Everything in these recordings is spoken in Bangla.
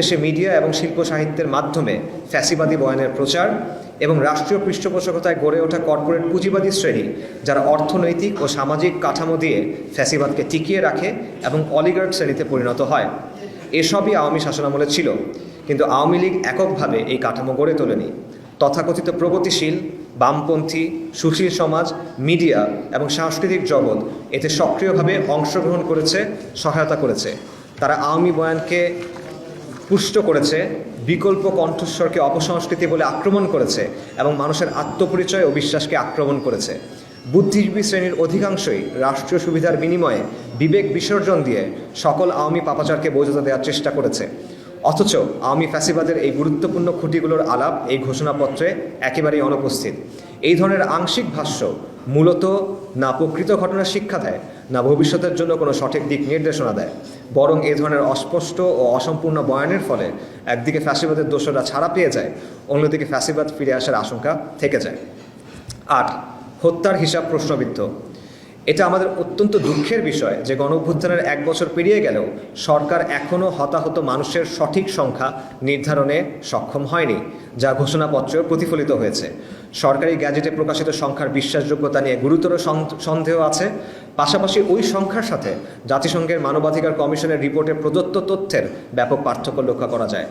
একপেশে মিডিয়া এবং শিল্প সাহিত্যের মাধ্যমে ফ্যাসিবাদী বয়ানের প্রচার এবং রাষ্ট্রীয় পৃষ্ঠপোষকতায় গড়ে ওঠা কর্পোরেট পুঁজিবাদী শ্রেণি, যারা অর্থনৈতিক ও সামাজিক কাঠামো দিয়ে ফ্যাসিবাদকে টিকিয়ে রাখে এবং অলিগার্ড শ্রেণীতে পরিণত হয়। এসবই আওয়ামী শাসনামলে ছিল, কিন্তু আওয়ামী লীগ এককভাবে এই কাঠামো গড়ে তোলেনি। তথাকথিত প্রগতিশীল, বামপন্থী, সুশীল সমাজ, মিডিয়া এবং সাংস্কৃতিক জগৎ এতে সক্রিয়ভাবে অংশগ্রহণ করেছে, সহায়তা করেছে। তারা আওয়ামী বয়ানকে পুষ্ট করেছে, বিকল্প কণ্ঠস্বরকে অপসংস্কৃতি বলে আক্রমণ করেছে এবং মানুষের আত্মপরিচয় ও বিশ্বাসকে আক্রমণ করেছে। বুদ্ধিজীবী শ্রেণির অধিকাংশই রাষ্ট্রীয় সুবিধার বিনিময়ে বিবেক বিসর্জন দিয়ে সকল আওয়ামী পাপাচারকে বোঝাতে দেওয়ার চেষ্টা করেছে। অথচ আওয়ামী ফ্যাসিবাদের এই গুরুত্বপূর্ণ খুঁটিগুলোর আলাপ, এই ঘোষণাপত্রে একেবারেই অনুপস্থিত। এই ধরনের আংশিক ভাষ্য মূলত না প্রকৃত ঘটনার শিক্ষা দেয়, না ভবিষ্যতের জন্য কোনো সঠিক দিক নির্দেশনা দেয়। বরং এ ধরনের অস্পষ্ট ও অসম্পূর্ণ বয়ানের ফলে একদিকে ফ্যাসিবাদের দোষরা ছাড়া পেয়ে যায়, অন্যদিকে ফ্যাসিবাদ ফিরে আসার আশঙ্কা থেকে যায়। আট, হত্যার হিসাব প্রশ্নবিদ্ধ। এটা আমাদের অত্যন্ত দুঃখের বিষয় যে গণ অভ্যুত্থানের এক বছর পেরিয়ে গেলেও সরকার এখনও হতাহত মানুষের সঠিক সংখ্যা নির্ধারণে সক্ষম হয়নি, যা ঘোষণাপত্রেও প্রতিফলিত হয়েছে। সরকারি গ্যাজেটে প্রকাশিত সংখ্যার বিশ্বাসযোগ্যতা নিয়ে গুরুতর সন্দেহ আছে। পাশাপাশি ওই সংখ্যার সাথে জাতিসংঘের মানবাধিকার কমিশনের রিপোর্টে প্রদত্ত তথ্যের ব্যাপক পার্থক্য লক্ষ্য করা যায়।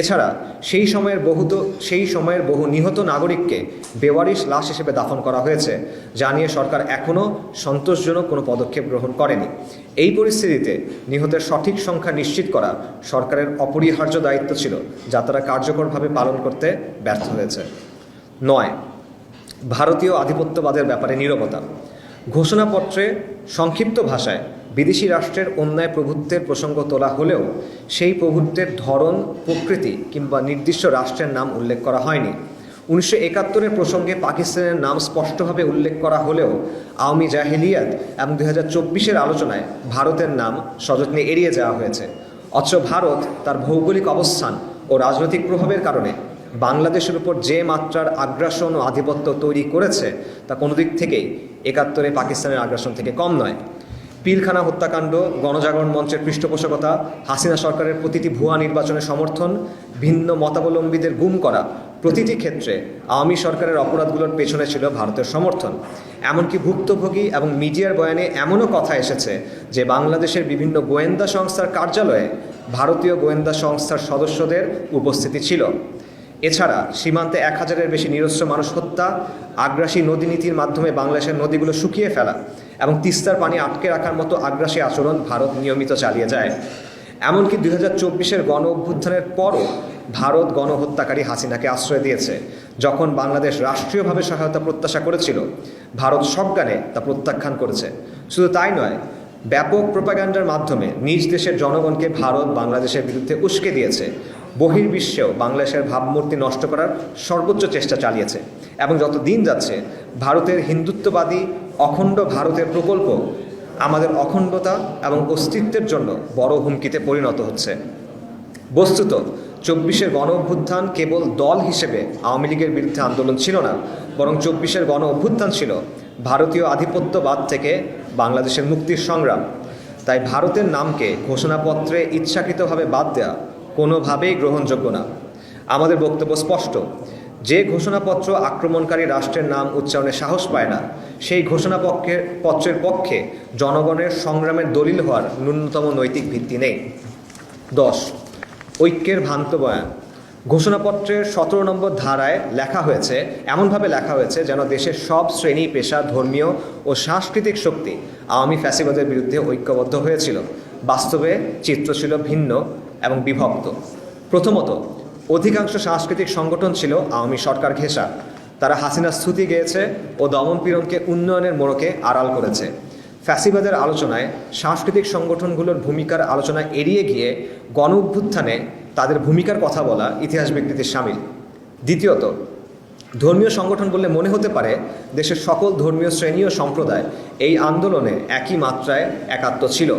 এছাড়া সেই সময়ের বহু সেই সময়ের বহু নিহত নাগরিককে বেওয়ারিশ লাশ হিসেবে দাফন করা হয়েছে, যা নিয়ে সরকার এখনও সন্তোষজনক কোনো পদক্ষেপ গ্রহণ করেনি। এই পরিস্থিতিতে নিহতের সঠিক সংখ্যা নিশ্চিত করা সরকারের অপরিহার্য দায়িত্ব ছিল, যা তারা কার্যকরভাবে পালন করতে ব্যর্থ হয়েছে। নয়, ভারতীয় আধিপত্যবাদের ব্যাপারে নীরবতা। ঘোষণাপত্রে সংক্ষিপ্ত ভাষায় বিদেশি রাষ্ট্রের অন্যায় প্রভুত্বের প্রসঙ্গ তোলা হলেও সেই প্রভুত্বের ধরন, প্রকৃতি কিংবা নির্দিষ্ট রাষ্ট্রের নাম উল্লেখ করা হয়নি। উনিশশো একাত্তরের প্রসঙ্গে পাকিস্তানের নাম স্পষ্টভাবে উল্লেখ করা হলেও আওয়ামী জাহেলিয়াত এবং দুই হাজার চব্বিশের আলোচনায় ভারতের নাম সযত্নে এড়িয়ে যাওয়া হয়েছে। অথচ ভারত তার ভৌগোলিক অবস্থান ও রাজনৈতিক প্রভাবের কারণে বাংলাদেশের উপর যে মাত্রার আগ্রাসন ও আধিপত্য তৈরি করেছে, তা কোনো দিক থেকেই একাত্তরে পাকিস্তানের আগ্রাসন থেকে কম নয়। পিলখানা হত্যাকাণ্ড, গণজাগরণ মঞ্চের পৃষ্ঠপোষকতা, হাসিনা সরকারের প্রতিটি ভুয়া নির্বাচনের সমর্থন, ভিন্ন মতাবলম্বীদের গুম করা, প্রতিটি ক্ষেত্রে আওয়ামী সরকারের অপরাধগুলোর পেছনে ছিল ভারতের সমর্থন। এমনকি ভুক্তভোগী এবং মিডিয়ার বয়ানে এমনও কথা এসেছে যে বাংলাদেশের বিভিন্ন গোয়েন্দা সংস্থার কার্যালয়ে ভারতীয় গোয়েন্দা সংস্থার সদস্যদের উপস্থিতি ছিল। এছাড়া সীমান্তে এক হাজারের বেশি নিরস্ত্র মানুষ হত্যা, আগ্রাসী নদী নীতির মাধ্যমে বাংলাদেশের নদীগুলো শুকিয়ে ফেলা এবং তিস্তার পানি আটকে রাখার মতো আগ্রাসী আচরণ ভারত নিয়মিত চালিয়ে যায়। এমনকি দুই হাজার চব্বিশের গণ অভ্যুত্থানের পরও ভারত গণহত্যাকারী হাসিনাকে আশ্রয় দিয়েছে। যখন বাংলাদেশ রাষ্ট্রীয়ভাবে সহায়তা প্রত্যাশা করেছিল, ভারত সজ্ঞানে তা প্রত্যাখ্যান করেছে। শুধু তাই নয়, ব্যাপক প্রোপাগান্ডার মাধ্যমে নিজ দেশের জনগণকে ভারত বাংলাদেশের বিরুদ্ধে উস্কে দিয়েছে। বহির্বিশ্বেও বাংলাদেশের ভাবমূর্তি নষ্ট করার সর্বোচ্চ চেষ্টা চালিয়েছে। এবং যত দিন যাচ্ছে, ভারতের হিন্দুত্ববাদী অখণ্ড ভারতের প্রকল্প আমাদের অখণ্ডতা এবং অস্তিত্বের জন্য বড় হুমকিতে পরিণত হচ্ছে। বস্তুত, চব্বিশের গণ অভ্যুত্থান কেবল দল হিসেবে আওয়ামী লীগের বিরুদ্ধে আন্দোলন ছিল না, বরং চব্বিশের গণ অভ্যুত্থান ছিল ভারতীয় আধিপত্যবাদ থেকে বাংলাদেশের মুক্তির সংগ্রাম। তাই ভারতের নামকে ঘোষণাপত্রে ইচ্ছাকৃতভাবে বাদ দেওয়া কোনোভাবেই গ্রহণযোগ্য না। আমাদের বক্তব্য স্পষ্ট। যে ঘোষণাপত্র আক্রমণকারী রাষ্ট্রের নাম উচ্চারণে সাহস পায় না, সেই ঘোষণাপক্ষের পত্রের পক্ষে জনগণের সংগ্রামের দলিল হওয়ার ন্যূনতম নৈতিক ভিত্তি নেই। দশ, ঐক্যের ভ্রান্ত বয়ান। ঘোষণাপত্রের সতেরো নম্বর ধারায় লেখা হয়েছে, এমনভাবে লেখা হয়েছে যেন দেশের সব শ্রেণি, পেশা, ধর্মীয় ও সাংস্কৃতিক শক্তি আওয়ামী ফ্যাসিবাদের বিরুদ্ধে ঐক্যবদ্ধ হয়েছিল। বাস্তবে চিত্র ছিল ভিন্ন এবং বিভক্ত। প্রথমত, অধিকাংশ সাংস্কৃতিক সংগঠন ছিল আওয়ামী সরকার ঘেঁষা। তারা হাসিনা স্তুতি গেয়েছে ও দমনপীড়নকে উন্নয়নের মোড়কে আড়াল করেছে। ফ্যাসিবাদের আলোচনায় সাংস্কৃতিক সংগঠনগুলোর ভূমিকার আলোচনা এড়িয়ে গিয়ে গণ অভ্যুত্থানে তাদের ভূমিকার কথা বলা ইতিহাস বিকৃতির সামিল। দ্বিতীয়ত, ধর্মীয় সংগঠন বললে মনে হতে পারে দেশের সকল ধর্মীয় শ্রেণি ও সম্প্রদায় এই আন্দোলনে একই মাত্রায় একাত্ম ছিল।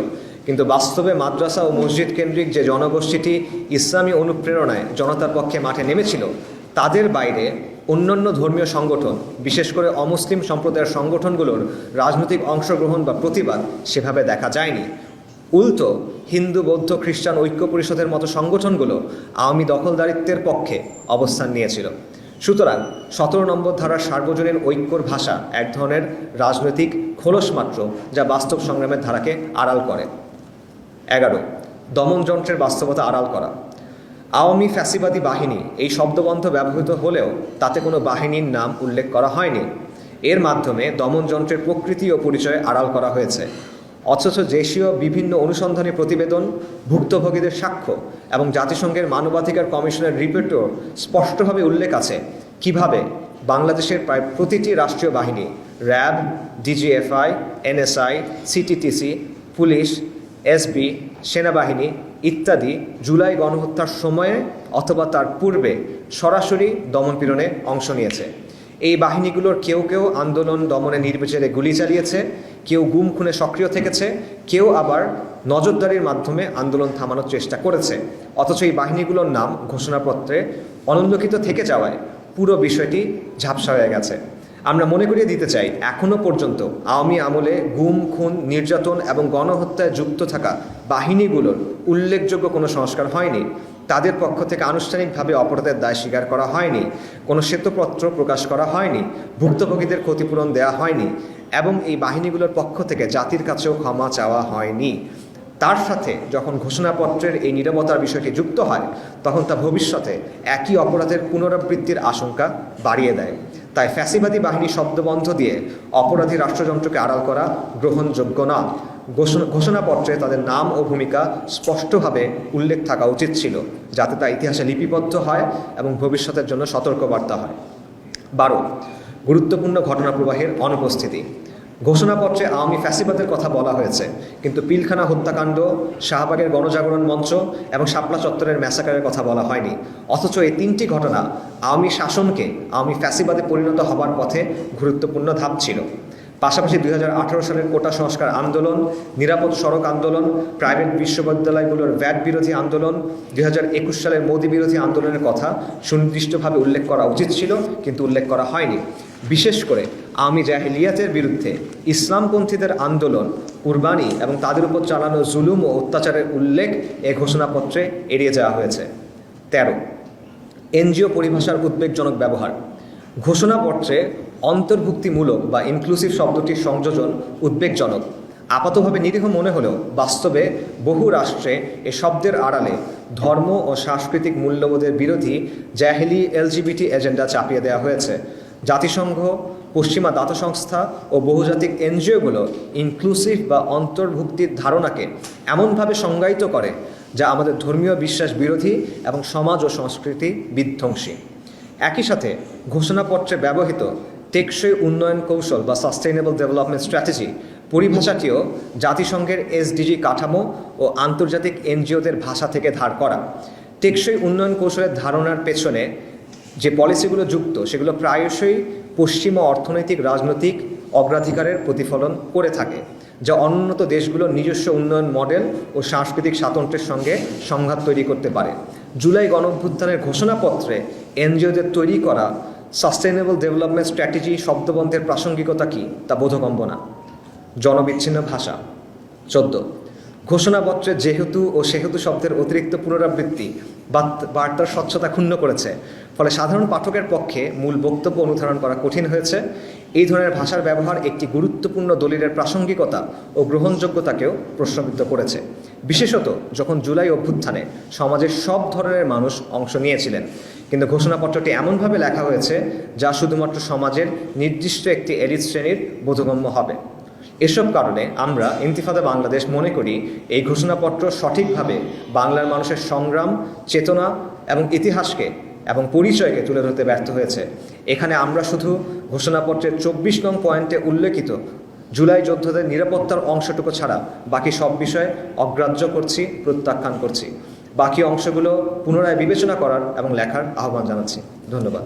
কিন্তু বাস্তবে মাদ্রাসা ও মসজিদ কেন্দ্রিক যে জনগোষ্ঠীটি ইসলামী অনুপ্রেরণায় জনতার পক্ষে মাঠে নেমেছিল, তাদের বাইরে অন্যান্য ধর্মীয় সংগঠন, বিশেষ করে অমুসলিম সম্প্রদায়ের সংগঠনগুলোর রাজনৈতিক অংশগ্রহণ বা প্রতিবাদ সেভাবে দেখা যায়নি। উল্টো, হিন্দু, বৌদ্ধ, খ্রিস্টান ঐক্য পরিষদের মতো সংগঠনগুলো আওয়ামী দখলদারিত্বের পক্ষে অবস্থান নিয়েছিল। সুতরাং সতেরো নম্বর ধারার সার্বজনীন ঐক্যর ভাষা এক ধরনের রাজনৈতিক খোলস মাত্র যা বাস্তব সংগ্রামের ধারাকে আড়াল করে। এগারো, দমন যন্ত্রের বাস্তবতা আড়াল করা। আওয়ামী ফ্যাসিবাদী বাহিনী এই শব্দবন্ধ ব্যবহৃত হলেও তাতে কোনো বাহিনীর নাম উল্লেখ করা হয়নি। এর মাধ্যমে দমন যন্ত্রের প্রকৃতি ও পরিচয় আড়াল করা হয়েছে। অথচ দেশীয় বিভিন্ন অনুসন্ধানী প্রতিবেদন, ভুক্তভোগীদের সাক্ষ্য এবং জাতিসংঘের মানবাধিকার কমিশনের রিপোর্টও স্পষ্টভাবে উল্লেখ আছে কীভাবে বাংলাদেশের প্রায় প্রতিটি রাষ্ট্রীয় বাহিনী, RAB, DGFI, NSI, CTTC, police SB সেনাবাহিনী ইত্যাদি জুলাই গণহত্যার সময়ে অথবা তার পূর্বে সরাসরি দমনপীড়নে অংশ নিয়েছে। এই বাহিনীগুলোর কেউ কেউ আন্দোলন দমনে নির্বিচারে গুলি চালিয়েছে, কেউ গুম খুনে সক্রিয় থেকেছে, কেউ আবার নজরদারির মাধ্যমে আন্দোলন থামানোর চেষ্টা করেছে। অথচ এই বাহিনীগুলোর নাম ঘোষণাপত্রে অনুল্লেখিত থেকে যাওয়ায় পুরো বিষয়টি ঝাপসা হয়ে গেছে। আমরা মনে করিয়ে দিতে চাই এখনও পর্যন্ত আওয়ামী আমলে গুম, খুন, নির্যাতন এবং গণহত্যায় যুক্ত থাকা বাহিনীগুলোর উল্লেখযোগ্য কোনো সংস্কার হয়নি। তাদের পক্ষ থেকে আনুষ্ঠানিকভাবে অপরাধের দায় স্বীকার করা হয়নি। কোনো শ্বেতপত্র প্রকাশ করা হয়নি। ভুক্তভোগীদের ক্ষতিপূরণ দেওয়া হয়নি এবং এই বাহিনীগুলোর পক্ষ থেকে জাতির কাছেও ক্ষমা চাওয়া হয়নি। তার সাথে যখন ঘোষণাপত্রের এই নিরবতার বিষয়টি যুক্ত হয়, তখন তা ভবিষ্যতে একই অপরাধের পুনরাবৃত্তির আশঙ্কা বাড়িয়ে দেয়। তাই ফ্যাসিবাদী বাহিনী শব্দবন্ধ দিয়ে অপরাধী রাষ্ট্রযন্ত্রকে আড়াল করা গ্রহণযোগ্য না। ঘোষণাপত্রে তাদের নাম ও ভূমিকা স্পষ্টভাবে উল্লেখ থাকা উচিত ছিল, যাতে তা ইতিহাসে লিপিবদ্ধ হয় এবং ভবিষ্যতের জন্য সতর্কবার্তা হয়। বারো, গুরুত্বপূর্ণ ঘটনা প্রবাহের অনুপস্থিতি। ঘোষণাপত্রে আওয়ামী ফ্যাসিবাদের কথা বলা হয়েছে, কিন্তু পিলখানা হত্যাকাণ্ড, শাহবাগের গণজাগরণ মঞ্চ এবং শাপলা চত্বরের ম্যাসাকারের কথা বলা হয়নি। অথচ এই তিনটি ঘটনা আওয়ামী শাসনকে আওয়ামী ফ্যাসিবাদে পরিণত হবার পথে গুরুত্বপূর্ণ ধাপ ছিল। পাশাপাশি দুই হাজার আঠারো সালের কোটা সংস্কার আন্দোলন, নিরাপদ সড়ক আন্দোলন, প্রাইভেট বিশ্ববিদ্যালয়গুলোর ভ্যাট বিরোধী আন্দোলন, দুই হাজার একুশ সালের মোদী বিরোধী আন্দোলনের কথা সুনির্দিষ্টভাবে উল্লেখ করা উচিত ছিল, কিন্তু উল্লেখ করা হয়নি। বিশেষ করে আওয়ামী জাহিলিয়াতের বিরুদ্ধে ইসলামপন্থীদের আন্দোলন, কুরবানি এবং তাদের উপর চালানো জুলুম ও অত্যাচারের উল্লেখ এ ঘোষণাপত্রে এড়িয়ে যাওয়া হয়েছে। তেরো, এনজিও পরিভাষার উদ্বেগজনক ব্যবহার। ঘোষণাপত্রে অন্তর্ভুক্তিমূলক বা ইনক্লুসিভ শব্দটির সংযোজন উদ্বেগজনক। আপাতভাবে নিরীহ মনে হলেও বাস্তবে বহু রাষ্ট্রে এ শব্দের আড়ালে ধর্ম ও সাংস্কৃতিক মূল্যবোধের বিরোধী জাহেলি এলজিবিটি এজেন্ডা চাপিয়ে দেওয়া হয়েছে। জাতিসংঘ পশ্চিমা দাতা সংস্থা ও বহুজাতিক এনজিওগুলো ইনক্লুসিভ বা অন্তর্ভুক্তির ধারণাকে এমনভাবে সংজ্ঞায়িত করে যা আমাদের ধর্মীয় বিশ্বাস বিরোধী এবং সমাজ ও সংস্কৃতি বিধ্বংসী। একই সাথে ঘোষণাপত্রে ব্যবহৃত টেকসই উন্নয়ন কৌশল বা সাস্টেইনেবল ডেভেলপমেন্ট স্ট্র্যাটেজি পরিভাষাটিও জাতিসংঘের এসডিজি কাঠামো ও আন্তর্জাতিক এনজিওদের ভাষা থেকে ধার করা। টেকসই উন্নয়ন কৌশলের ধারণার পেছনে যে পলিসিগুলো যুক্ত সেগুলো প্রায়শই পশ্চিমা অর্থনৈতিক, রাজনৈতিক অগ্রাধিকারের প্রতিফলন করে থাকে, যা অনুন্নত দেশগুলোর নিজস্ব উন্নয়ন মডেল ও সাংস্কৃতিক স্বাতন্ত্র্যের সঙ্গে সংঘাত তৈরি করতে পারে। জুলাই গণঅভ্যুত্থানের ঘোষণাপত্রে এনজিওদের তৈরি করা সাস্টেনেবল ডেভেলপমেন্ট স্ট্র্যাটেজি শব্দবন্ধের প্রাসঙ্গিকতা কী তা বোধগম্য না। জনবিচ্ছিন্ন ভাষা। চোদ্দ ঘোষণাপত্রে যেহেতু ও সেহেতু শব্দের অতিরিক্ত পুনরাবৃত্তি বার্তার স্বচ্ছতা ক্ষুণ্ণ করেছে, ফলে সাধারণ পাঠকের পক্ষে মূল বক্তব্য অনুধারণ করা কঠিন হয়েছে। এই ধরনের ভাষার ব্যবহার একটি গুরুত্বপূর্ণ দলিলের প্রাসঙ্গিকতা ও গ্রহণযোগ্যতাকেও প্রশ্নবিদ্ধ করেছে। বিশেষত যখন জুলাই অভ্যুত্থানে সমাজের সব ধরনের মানুষ অংশ নিয়েছিলেন, কিন্তু ঘোষণাপত্রটি এমনভাবে লেখা হয়েছে যা শুধুমাত্র সমাজের নির্দিষ্ট একটি এলিট শ্রেণির বোধগম্য হবে। এসব কারণে আমরা ইন্তিফাদা বাংলাদেশ মনে করি এই ঘোষণাপত্র সঠিকভাবে বাংলার মানুষের সংগ্রাম, চেতনা এবং ইতিহাসকে এবং পরিচয়কে তুলে ধরতে ব্যর্থ হয়েছে। এখানে আমরা শুধু ঘোষণাপত্রের চব্বিশ নং পয়েন্টে উল্লেখিত জুলাই যোদ্ধাদের নিরাপত্তার অংশটুকু ছাড়া বাকি সব বিষয়ে অগ্রাহ্য করছি, প্রত্যাখ্যান করছি। বাকি অংশগুলো পুনরায় বিবেচনা করার এবং লেখার আহ্বান জানাচ্ছি। ধন্যবাদ।